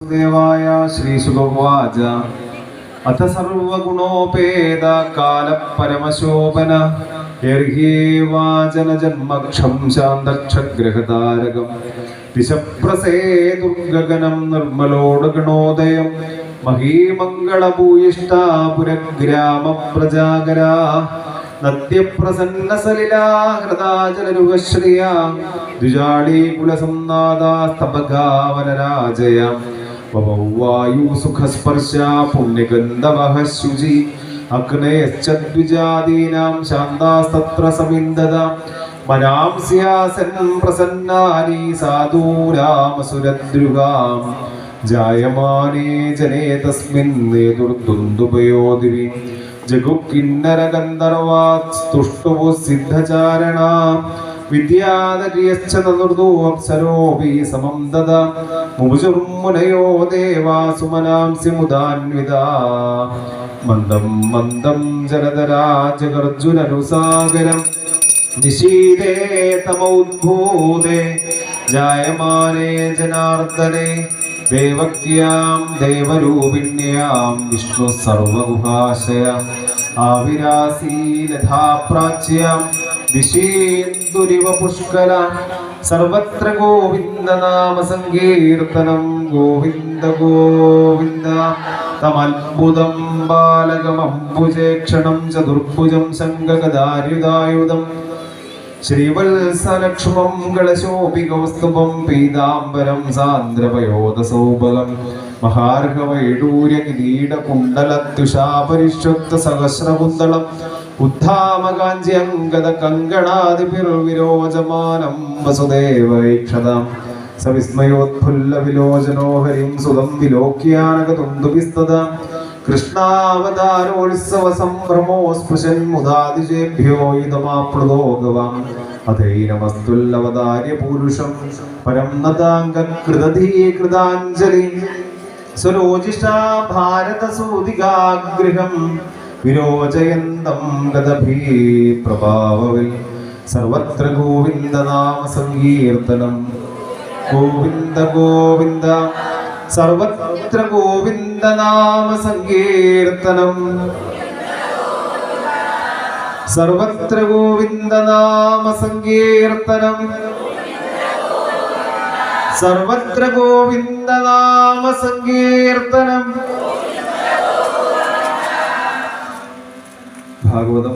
ദേവായ ശ്രീസുഗവാച അഥ സർവഗുണോപേത കാലപരമശോഭന വാചന ജന്മക്ഷം ശാന്തക്ഷഗ്രഹതാരകം. ദിശപ്രസേ ദുർഗഗനം നിർമ്മലോടഗണോദയം. മഹീമംഗളഭൂയിഷ്ടാപുരഗ്രാമ പ്രജാകരാ നദ്യപ്രസന്ന സലിലാ ശുചി അഗ്നയശ്ചദ്വിജാതീനാം ശാന്താസ്തത്ര സമിന്ദത മനാംസ്യാസൻ പ്രസന്നാനി സാധൂരാമസുരദ്രുഗാം ജായമാനേ ജനേ തസ്മിൻ നേതുർദുന്ദുപയോദിവി ജഗുക്കിന്നരഗന്ധർവാസ്തുഷ്ടു സിദ്ധചാരണ വിദ്യാധര്യശ്ച മുദാന്വിതാ. മന്ദം മന്ദം വിഷ്ണു സർവഗുഹാശയ ആവിരാസീലഥാ പ്രാച്യാം ദിശേന്ദുരിവ പുഷ്കല സർവത്ര ഗോവിന്ദ നാമ സങ്കീർത്തനം ഗോവിന്ദ ഗോവിന്ദ. തമത്ഭുതം ബാലകമംബുജേക്ഷണം ചതുർഭുജം ശങ്കഗദാര്യുദായുധം ശ്രീവത്സലക്ഷ്മം കളശോപികൗസ്തുഭം പീതാംബരം സാന്ദ്രപയോദസൗഭകം തുഷാപരിശുദ്ധ സഹസ്രകുന്തളം ഉദ്ധാമകാഞ്ചി അങ്കദ കങ്കണാദിപിർവിരോചമാനം വസുദേവൈക്ഷതാം സവിസ്മയോത്ഫുല്ല വിലോചനോ ഹരിം സുതം വിലോക്യാനകതുന്ദുപിസ്തദാം കൃഷ്ണാവതാരോത്സവ സംഭ്രമോ സ്പൃശൻ മുദാതിജേഭ്യോ ഇതമാപ്ലുതോ ഗവാം അധൈനമസ്തുല്ലവതാര്യ പൂരുഷം പരം നതാംഗകൃതധീകൃതാഞ്ജലി സ്വരോജിഷാ ഭാരതസൂതികാഗൃഹം വിരോചയന്തം ഗതഭീ പ്രഭാവവിൽ സർവത്ര ഗോവിന്ദനാമ സങ്കീർത്തനം. ഗോവിന്ദ ഗോവിന്ദ സർവത്ര ഗോവിന്ദനാമ സങ്കീർത്തനം. സർവത്ര ഗോവിന്ദനാമ സങ്കീർത്തനം. സർവത്ര ഗോവിന്ദനാമ സങ്കീർത്തനം. భాగవతం